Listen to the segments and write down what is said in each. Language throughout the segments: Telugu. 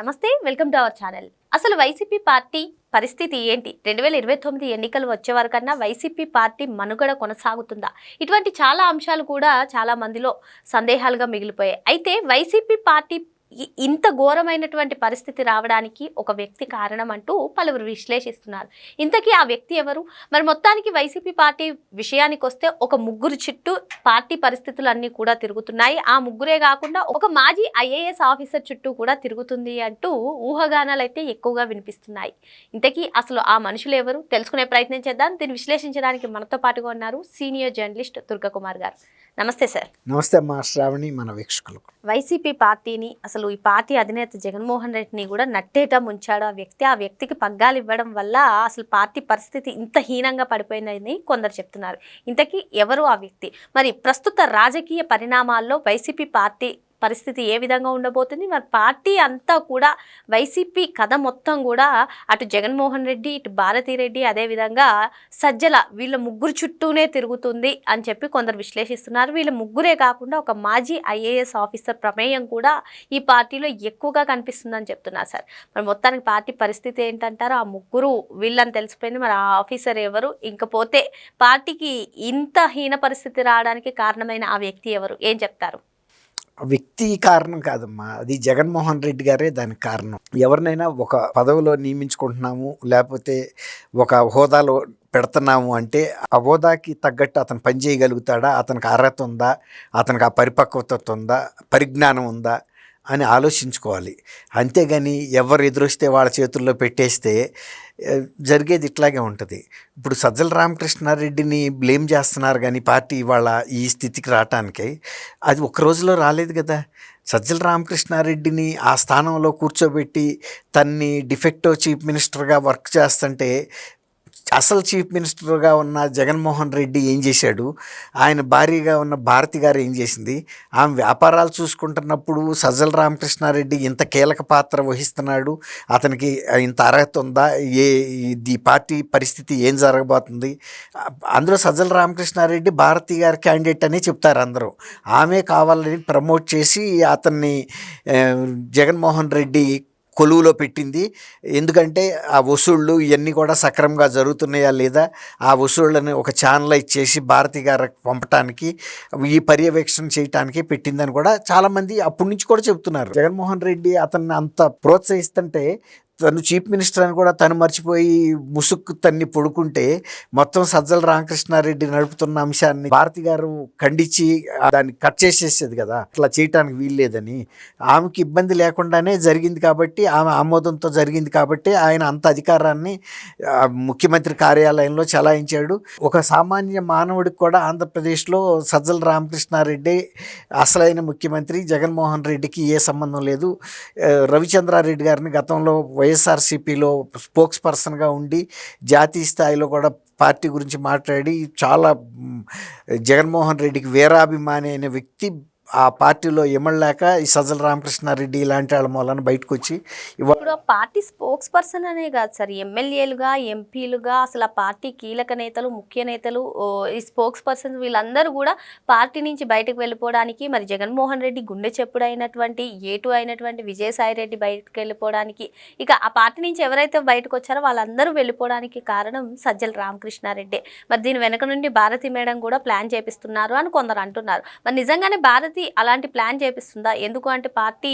నమస్తే వెల్కమ్ టు అవర్ ఛానల్. అసలు వైసీపీ పార్టీ పరిస్థితి ఏంటి? రెండు వేల ఇరవై తొమ్మిది ఎన్నికలు వచ్చే వరకన్నా వైసీపీ పార్టీ మనుగడ కొనసాగుతుందా? ఇటువంటి చాలా అంశాలు కూడా చాలా మందిలో సందేహాలుగా మిగిలిపోయాయి. అయితే వైసీపీ పార్టీ ఇంత ఘోరమైనటువంటి పరిస్థితి రావడానికి ఒక వ్యక్తి కారణం అంటూ పలువురు విశ్లేషిస్తున్నారు. ఇంతకీ ఆ వ్యక్తి ఎవరు? మరి మొత్తానికి వైసీపీ పార్టీ విషయానికి వస్తే ఒక ముగ్గురు చుట్టూ పార్టీ పరిస్థితులన్నీ కూడా తిరుగుతున్నాయి. ఆ ముగ్గురే కాకుండా ఒక మాజీ ఐఏఎస్ ఆఫీసర్ చుట్టూ కూడా తిరుగుతుంది అంటూ ఊహాగానాలు అయితే ఎక్కువగా వినిపిస్తున్నాయి. ఇంతకీ అసలు ఆ మనుషులు ఎవరు? తెలుసుకునే ప్రయత్నం చేద్దాం. దీన్ని విశ్లేషించడానికి మనతో పాటుగా ఉన్నారు సీనియర్ జర్నలిస్ట్ దుర్గకుమార్ గారు. నమస్తే సార్. నమస్తే మా శ్రావణి మన వీక్షకులకు. వైసీపీ పార్టీని అసలు ఈ పార్టీ అధినేత జగన్మోహన్ రెడ్డిని కూడా నట్టేట ముంచాడు. ఆ వ్యక్తి ఆ వ్యక్తికి పగ్గాలు ఇవ్వడం వల్ల అసలు పార్టీ పరిస్థితి ఇంత హీనంగా పడిపోయిందని కొందరు చెప్తున్నారు. ఇంతకీ ఎవరు ఆ వ్యక్తి? మరి ప్రస్తుత రాజకీయ పరిణామాల్లో వైసీపీ పార్టీ పరిస్థితి ఏ విధంగా ఉండబోతుంది? మరి పార్టీ అంతా కూడా వైసీపీ కథ మొత్తం కూడా అటు జగన్మోహన్ రెడ్డి ఇటు భారతీరెడ్డి అదేవిధంగా సజ్జల వీళ్ళ ముగ్గురు చుట్టూనే తిరుగుతుంది అని చెప్పి కొందరు విశ్లేషిస్తున్నారు. వీళ్ళ ముగ్గురే కాకుండా ఒక మాజీ ఐఏఎస్ ఆఫీసర్ ప్రమేయం కూడా ఈ పార్టీలో ఎక్కువగా కనిపిస్తుందని చెప్తున్నారు సార్. మరి మొత్తానికి పార్టీ పరిస్థితి ఏంటంటారు? ఆ ముగ్గురు వీళ్ళని తెలిసిపోయింది. మరి ఆ ఆఫీసర్ ఎవరు? ఇంకపోతే పార్టీకి ఇంత హీన పరిస్థితి రావడానికి కారణమైన ఆ వ్యక్తి ఎవరు? ఏం చెప్తారు? వ్యక్తి కారణం కాదమ్మా. అది జగన్మోహన్ రెడ్డి గారే దానికి కారణం. ఎవరినైనా ఒక పదవిలో నియమించుకుంటున్నాము లేకపోతే ఒక హోదాలో పెడుతున్నాము అంటే ఆ హోదాకి తగ్గట్టు అతను పని చేయగలుగుతాడా? అతనికి అర్హత ఉందా? అతనికి ఆ పరిపక్వత ఉందా? పరిజ్ఞానం ఉందా? అని ఆలోచించుకోవాలి. అంతేగాని ఎవరు ఎదురొస్తే వాళ్ళ చేతుల్లో పెట్టేస్తే జరిగేది ఇట్లాగే ఉంటుంది. ఇప్పుడు సజ్జల రామకృష్ణారెడ్డిని బ్లేమ్ చేస్తున్నారు కానీ పార్టీ ఇవాళ ఈ స్థితికి రావటానికి అది ఒక్క రోజులో రాలేదు కదా. సజ్జల రామకృష్ణారెడ్డిని ఆ స్థానంలో కూర్చోబెట్టి తన్ని డిఫెక్టో చీఫ్ మినిస్టర్గా వర్క్ చేస్తుంటే అసలు చీఫ్ మినిస్టర్గా ఉన్న జగన్మోహన్ రెడ్డి ఏం చేశాడు? ఆయన భారీగా ఉన్న భారతి గారు ఏం చేసింది? ఆమె వ్యాపారాలు చూసుకుంటున్నప్పుడు సజ్జల రామకృష్ణారెడ్డి ఇంత కీలక పాత్ర వహిస్తున్నాడు. అతనికి ఇంత అర్హత ఉందా? ఏ ఈ పార్టీ పరిస్థితి ఏం జరగబోతుంది? అందులో సజ్జల రామకృష్ణారెడ్డి భారతి గారి క్యాండిడేట్ అని చెప్తారు అందరూ. ఆమె కావాలని ప్రమోట్ చేసి అతన్ని జగన్మోహన్ రెడ్డి కొలువులో పెట్టింది. ఎందుకంటే ఆ వసూళ్ళు ఇవన్నీ కూడా సక్రమంగా జరుగుతున్నాయా లేదా? ఆ వసూళ్ళని ఒక ఛానల్ ఇచ్చేసి భారతి గారికి పంపటానికి ఈ పర్యవేక్షణ చేయటానికి పెట్టిందని కూడా చాలామంది అప్పటి నుంచి కూడా చెప్తున్నారు జగన్మోహన్ రెడ్డి అతన్ని అంత ప్రోత్సహిస్తుంటే తను చీఫ్ మినిస్టర్ అని కూడా తను మర్చిపోయి ముసుక్కు తన్ని పొడుకుంటే మొత్తం సజ్జల రామకృష్ణారెడ్డి నడుపుతున్న అంశాన్ని భారతి గారు ఖండించి దాన్ని కట్ చేసేసేది కదా. అట్లా చేయటానికి వీల్లేదని. ఆమెకి ఇబ్బంది లేకుండానే జరిగింది కాబట్టి ఆమె ఆమోదంతో జరిగింది కాబట్టి ఆయన అంత అధికారాన్ని ముఖ్యమంత్రి కార్యాలయంలో చలాయించాడు. ఒక సామాన్య మానవుడికి కూడా ఆంధ్రప్రదేశ్లో సజ్జల రామకృష్ణారెడ్డి అసలైన ముఖ్యమంత్రి జగన్మోహన్ రెడ్డికి ఏ సంబంధం లేదు. రవిచంద్రారెడ్డి గారిని గతంలో వైఎస్ఆర్సీపీలో స్పోక్స్ పర్సన్గా ఉండి జాతీయ స్థాయిలో కూడా పార్టీ గురించి మాట్లాడి చాలా జగన్మోహన్ రెడ్డికి వీరాభిమాని అయిన వ్యక్తి ఆ పార్టీలో ఇమ్మడలేక ఈ సజ్జల రామకృష్ణారెడ్డి ఇలాంటి వాళ్ళ మూలన బయటకు వచ్చి ఇప్పుడు ఆ పార్టీ స్పోక్స్ పర్సన్ అనే కాదు సార్. ఎమ్మెల్యేలుగా ఎంపీలుగా అసలు ఆ పార్టీ కీలక నేతలు ముఖ్య నేతలు ఈ స్పోక్స్ పర్సన్స్ వీళ్ళందరూ కూడా పార్టీ నుంచి బయటకు వెళ్ళిపోవడానికి మరి జగన్మోహన్ రెడ్డి గుండె చెప్పుడు అయినటువంటి ఏటు అయినటువంటి విజయసాయి రెడ్డి బయటకు వెళ్ళిపోవడానికి ఇక ఆ పార్టీ నుంచి ఎవరైతే బయటకు వచ్చారో వాళ్ళందరూ వెళ్ళిపోవడానికి కారణం సజ్జల రామకృష్ణారెడ్డి. మరి దీని వెనక నుండి భారతి మేడం కూడా ప్లాన్ చేపిస్తున్నారు అని కొందరు అంటున్నారు. మరి నిజంగానే భారతి అలాంటి ప్లాన్ చేపిస్తుందా? ఎందుకు అంటే పార్టీ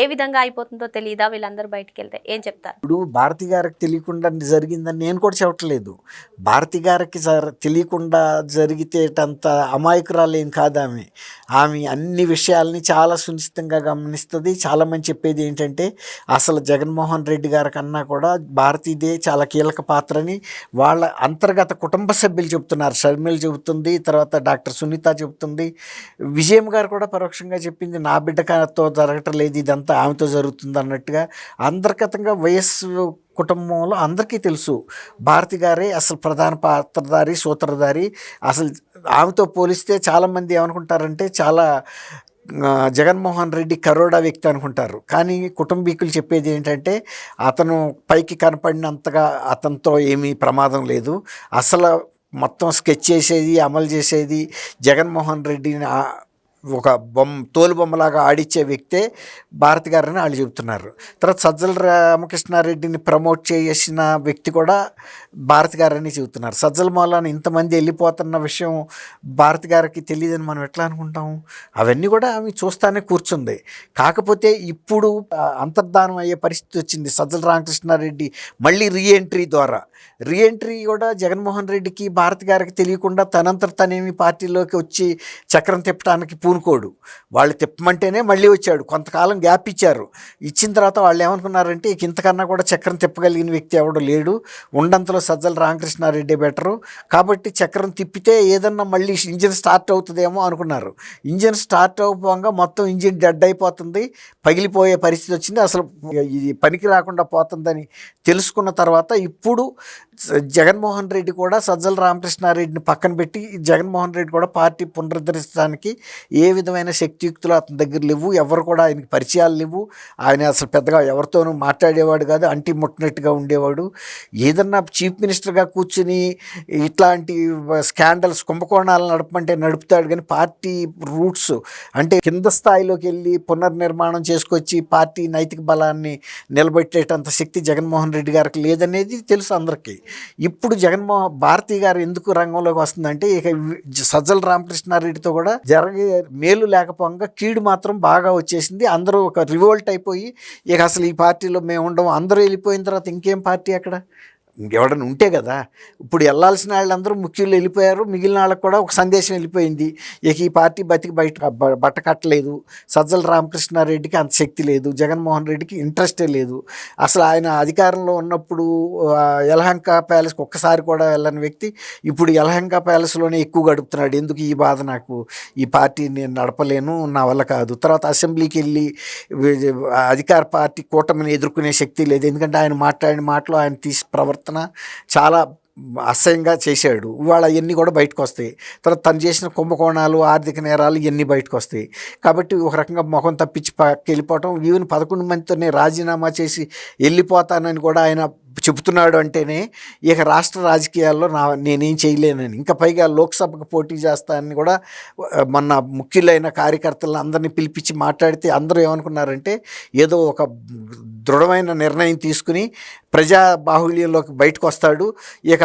ఏ విధంగా అయిపోతుందో తెలియదా వీళ్ళందరూ బయటికి వెళ్తే ఏం చెప్తారు? ఇప్పుడు భారతి గారికి తెలియకుండా జరిగిందని నేను కూడా చెప్పట్లేదు. భారతి గారికి తెలియకుండా జరిగితేటంత అమాయకురాలు ఏం కాదు ఆమె. ఆమె అన్ని విషయాల్ని చాలా సునిశ్చితంగా గమనిస్తుంది. చాలామంది చెప్పేది ఏంటంటే అసలు జగన్మోహన్ రెడ్డి గారి కన్నా కూడా భారతీదే చాలా కీలక పాత్రని వాళ్ళ అంతర్గత కుటుంబ సభ్యులు చెబుతున్నారు. షర్మిల్ చెబుతుంది తర్వాత డాక్టర్ సునీత చెబుతుంది. విజయం గారు కూడా పరోక్షంగా చెప్పింది నా బిడ్డతో జరగటం లేదు ఇదంతా ఆమెతో జరుగుతుంది అన్నట్టుగా అంతర్గతంగా వయస్సు కుటుంబంలో అందరికీ తెలుసు. భారతి గారే అసలు ప్రధాన పాత్రధారి సూత్రధారి. అసలు ఆమెతో పోలిస్తే చాలామంది ఏమనుకుంటారంటే చాలా జగన్మోహన్ రెడ్డి కరోడా వ్యక్తి అనుకుంటారు. కానీ కుటుంబీకులు చెప్పేది ఏంటంటే అతను పైకి కనపడినంతగా అతనితో ఏమీ ప్రమాదం లేదు. అసలు మొత్తం స్కెచ్ చేసేది అమలు చేసేది జగన్మోహన్ రెడ్డిని ఒక బొమ్మ తోలు బొమ్మలాగా ఆడిచ్చే వ్యక్తే భారతి గారని వాళ్ళు చెబుతున్నారు. తర్వాత సజ్జల రామకృష్ణారెడ్డిని ప్రమోట్ చేసిన వ్యక్తి కూడా భారతి గారని చెబుతున్నారు. సజ్జల మూలాన ఇంతమంది వెళ్ళిపోతున్న విషయం భారతి గారికి తెలియదని మనం ఎట్లా అనుకుంటాం? అవన్నీ కూడా ఆమె చూస్తానే కూర్చుంది. కాకపోతే ఇప్పుడు అంతర్ధానం అయ్యే పరిస్థితి వచ్చింది సజ్జల రామకృష్ణారెడ్డి మళ్ళీ రీఎంట్రీ ద్వారా. రీఎంట్రీ కూడా జగన్మోహన్ రెడ్డికి భారతి గారికి తెలియకుండా తనంతట తనేమి పార్టీలోకి వచ్చి చక్రం తిప్పడానికి పూనుకోడు వాళ్ళు తిప్పమంటేనే మళ్ళీ వచ్చాడు. కొంతకాలం గ్యాప్ ఇచ్చారు. ఇచ్చిన తర్వాత వాళ్ళు ఏమనుకున్నారంటే ఇంతకన్నా కూడా చక్రం తిప్పగలిగిన వ్యక్తి ఎవడు లేడు. ఉండంతలో సజ్జల రామకృష్ణారెడ్డి బెటరు. కాబట్టి చక్రం తిప్పితే ఏదన్నా మళ్ళీ ఇంజిన్ స్టార్ట్ అవుతుందేమో అనుకున్నారు. ఇంజిన్ స్టార్ట్ అవ్వగా మొత్తం ఇంజిన్ డెడ్ అయిపోతుంది. పగిలిపోయే పరిస్థితి వచ్చింది. అసలు ఇది పనికి రాకుండా పోతుందని తెలుసుకున్న తర్వాత ఇప్పుడు జగన్మోహన్ రెడ్డి కూడా సజ్జల రామకృష్ణారెడ్డిని పక్కన పెట్టి జగన్మోహన్ రెడ్డి కూడా పార్టీ పునరుద్ధరించడానికి ఏ విధమైన శక్తియుక్తులు అతని దగ్గర లేవు. ఎవరు కూడా ఆయనకి పరిచయాలు లేవు. ఆయన అసలు పెద్దగా ఎవరితోనూ మాట్లాడేవాడు కాదు. అంటి ముట్టినట్టుగా ఉండేవాడు. ఏదన్నా చీఫ్ మినిస్టర్గా కూర్చుని ఇట్లాంటి స్కాండల్స్ కుంభకోణాలు నడపమంటే నడుపుతాడు కానీ పార్టీ రూట్స్ అంటే కింద స్థాయిలోకి వెళ్ళి పునర్నిర్మాణం చేసుకొచ్చి పార్టీ నైతిక బలాన్ని నిలబెట్టేటంత శక్తి జగన్మోహన్ రెడ్డి గారికి లేదనేది తెలుసు అందరికీ. ఇప్పుడు జగన్మోహన్ భారతి గారు ఎందుకు రంగంలోకి వస్తుందంటే ఇక సజ్జల రామకృష్ణారెడ్డితో కూడా జరిగే మేలు లేకపోగా కీడు మాత్రం బాగా వచ్చేసింది. అందరూ ఒక రివోల్ట్ అయిపోయి ఇక అసలు ఈ పార్టీలో మేము ఉండము అందరూ వెళ్ళిపోయిన తర్వాత ఇంకేం పార్టీ అక్కడ? ఎవడన్నా ఉంటే కదా. ఇప్పుడు వెళ్ళాల్సిన వాళ్ళందరూ ముఖ్యులు వెళ్ళిపోయారు. మిగిలిన వాళ్ళకి కూడా ఒక సందేశం వెళ్ళిపోయింది. ఇక ఈ పార్టీ బతికి బయట బట్ట కట్టలేదు. సజ్జల రామకృష్ణారెడ్డికి అంత శక్తి లేదు. జగన్మోహన్ రెడ్డికి ఇంట్రెస్టే లేదు. అసలు ఆయన అధికారంలో ఉన్నప్పుడు యలహంక ప్యాలెస్కి ఒక్కసారి కూడా వెళ్ళని వ్యక్తి ఇప్పుడు యలహంక ప్యాలెస్లోనే ఎక్కువ గడుపుతున్నాడు. ఎందుకు ఈ బాధ నాకు? ఈ పార్టీ నేను నడపలేను నా వల్ల కాదు. తర్వాత అసెంబ్లీకి వెళ్ళి అధికార పార్టీ కూటమిని ఎదుర్కొనే శక్తి లేదు. ఎందుకంటే ఆయన మాట్లాడిన మాటలు ఆయన తీసి ప్రవర్తన చాలా అసహ్యంగా చేశాడు. ఇవాళ అవన్నీ కూడా బయటకు వస్తాయి తర్వాత తను చేసిన కుంభకోణాలు ఆర్థిక నేరాలు ఇవన్నీ బయటకు వస్తాయి కాబట్టి ఒక రకంగా ముఖం తప్పించి పక్కకి వెళ్ళిపోవటం ఈవెన్ పదకొండు మందితోనే రాజీనామా చేసి వెళ్ళిపోతానని కూడా ఆయన చెబుతున్నాడు అంటేనే ఇక రాష్ట్ర రాజకీయాల్లో నా నేనేం చేయలేనని. ఇంకా పైగా లోక్సభకు పోటీ చేస్తానని కూడా మొన్న ముఖ్యులైన కార్యకర్తలను అందరినీ పిలిపించి మాట్లాడితే అందరూ ఏమనుకున్నారంటే ఏదో ఒక దృఢమైన నిర్ణయం తీసుకుని ప్రజా బాహుళ్యంలోకి బయటకు వస్తాడు ఇక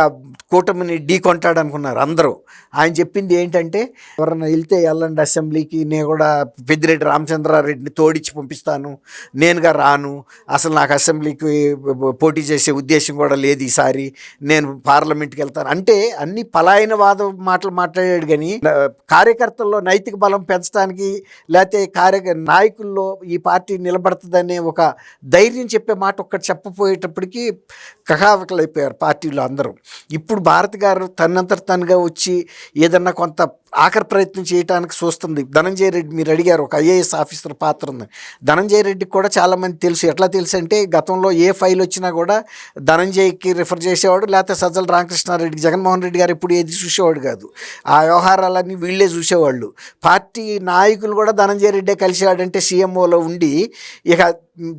కూటమిని ఢీ కొంటాడు అనుకున్నారు అందరూ. ఆయన చెప్పింది ఏంటంటే ఎవరన్నా వెళ్తే వెళ్ళండి అసెంబ్లీకి నేను కూడా పెద్దిరెడ్డి రామచంద్రారెడ్డిని తోడిచ్చి పంపిస్తాను. నేనుగా రాను. అసలు నాకు అసెంబ్లీకి పోటీ చేసే ఉద్దేశం కూడా లేదు ఈసారి. నేను పార్లమెంట్కి వెళ్తాను. అంటే అన్ని పలాయనవాద మాటలు మాట్లాడాడు కానీ కార్యకర్తల్లో నైతిక బలం పెంచడానికి లేకపోతే కార్య నాయకుల్లో ఈ పార్టీ నిలబడుతుందనే ఒక ధైర్యం చెప్పే మాట ఒక్కటి చెప్పపోయేటప్పటికి కకావికలైపోయారు పార్టీలో అందరూ. ఇప్పుడు భారత్ గారు తనంతట తనుగా వచ్చి ఏదన్నా కొంత ఆఖరి ప్రయత్నం చేయడానికి చూస్తుంది ధనంజయ రెడ్డి మీరు అడిగారు ఒక ఐఏఎస్ ఆఫీసర్ పాత్ర ఉంది. ధనంజయ రెడ్డికి కూడా చాలామంది తెలుసు. ఎట్లా తెలుసు అంటే గతంలో ఏ ఫైల్ వచ్చినా కూడా ధనంజయ్కి రిఫర్ చేసేవాడు లేకపోతే సజ్జల రామకృష్ణారెడ్డికి జగన్మోహన్ రెడ్డి గారు ఎప్పుడు ఏది చూసేవాడు కాదు. ఆ వ్యవహారాలన్నీ వీళ్ళే చూసేవాళ్ళు. పార్టీ నాయకులు కూడా ధనంజయ రెడ్డే కలిసేవాడంటే సీఎంఓలో ఉండి ఇక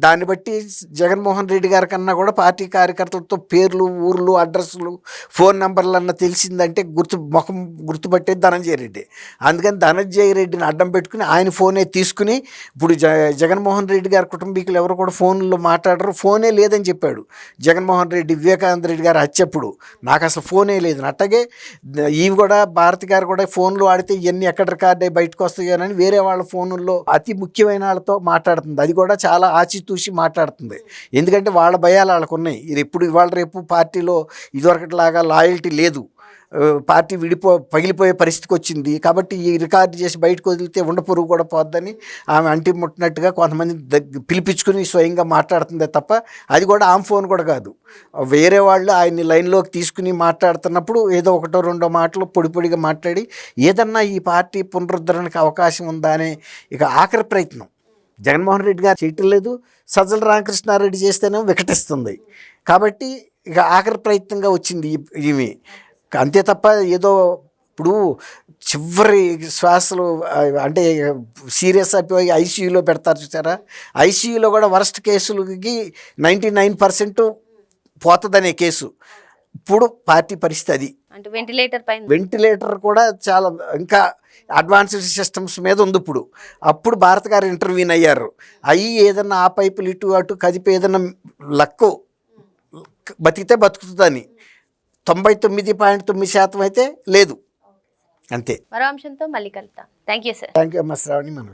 దాన్ని బట్టి జగన్మోహన్ రెడ్డి గారి కన్నా కూడా పార్టీ కార్యకర్తలతో పేర్లు ఊర్లు అడ్రస్లు ఫోన్ నెంబర్లు అన్న తెలిసిందంటే గుర్తు ముఖం గుర్తుపట్టేది ధనంజయ రెడ్డి. అందుకని ధనంజయ రెడ్డిని అడ్డం పెట్టుకుని ఆయన ఫోనే తీసుకుని ఇప్పుడు జ జగన్మోహన్ రెడ్డి గారి కుటుంబీకులు ఎవరు కూడా ఫోన్లో మాట్లాడరు ఫోనే లేదని చెప్పాడు. జగన్మోహన్ రెడ్డి వివేకానంద రెడ్డి గారు హత్యప్పుడు నాకు అసలు ఫోనే లేదు. అట్టగే ఇవి కూడా భారతి గారు కూడా ఫోన్లు ఆడితే ఇవన్నీ ఎక్కడ రికార్డ్ అయ్యి బయటకు వస్తాయని వేరే వాళ్ళ ఫోనుల్లో అతి ముఖ్యమైన వాళ్ళతో మాట్లాడుతుంది. అది కూడా చాలా ఆచితూసి మాట్లాడుతుంది. ఎందుకంటే వాళ్ళ భయాలు వాళ్ళకు ఉన్నాయి ఇది ఎప్పుడు ఇవాళ రేపు పార్టీలో ఇదివరకట్లాగా లాయల్టీ లేదు. పార్టీ విడిపో పగిలిపోయే పరిస్థితికి వచ్చింది. కాబట్టి ఈ రికార్డు చేసి బయటకు వదిలితే ఉండ పురుగు కూడా పోద్దని ఆమె అంటి ముట్టినట్టుగా కొంతమంది పిలిపించుకుని స్వయంగా మాట్లాడుతుందే తప్ప అది కూడా ఆమె ఫోన్ కూడా కాదు. వేరే వాళ్ళు ఆయన్ని లైన్లోకి తీసుకుని మాట్లాడుతున్నప్పుడు ఏదో ఒకటో రెండో మాటలు పొడి పొడిగా మాట్లాడి ఏదన్నా ఈ పార్టీ పునరుద్ధరణకు అవకాశం ఉందా అనే ఇక ఆఖరి ప్రయత్నం. జగన్మోహన్ రెడ్డి గారు చేయటం లేదు. సజ్జల రామకృష్ణారెడ్డి చేస్తేనే వికటిస్తుంది. కాబట్టి ఇక ఆఖరి ప్రయత్నంగా వచ్చింది ఈ- ఈమె. అంతే తప్ప ఏదో ఇప్పుడు చివరి శ్వాసలు అంటే సీరియస్ అయిపోయి ఐసీయూలో పెడతారు చూసారా? ఐసీయూలో కూడా వరస్ట్ కేసులకి నైంటీ నైన్ పర్సెంట్ పోతుందనే కేసు. ఇప్పుడు పార్టీ పరిస్థితి అది. అంటే వెంటిలేటర్ పైన. వెంటిలేటర్ కూడా చాలా ఇంకా అడ్వాన్స్డ్ సిస్టమ్స్ మీద ఉంది ఇప్పుడు. అప్పుడు భారత్ గారు ఇంటర్వ్యూన్ అయ్యారు. అయ్యి ఏదన్నా ఆ పైపులు ఇటు అటు కదిపి ఏదన్నా లక్కు బతికితే బతుకుతుందని. తొంభై తొమ్మిది పాయింట్ తొమ్మిది శాతం అయితే లేదు. అంతే. మరో అంశంతో మళ్ళీ కలుద్దాం. Thank you sir. Thank you అమ్మ శ్రావణి మన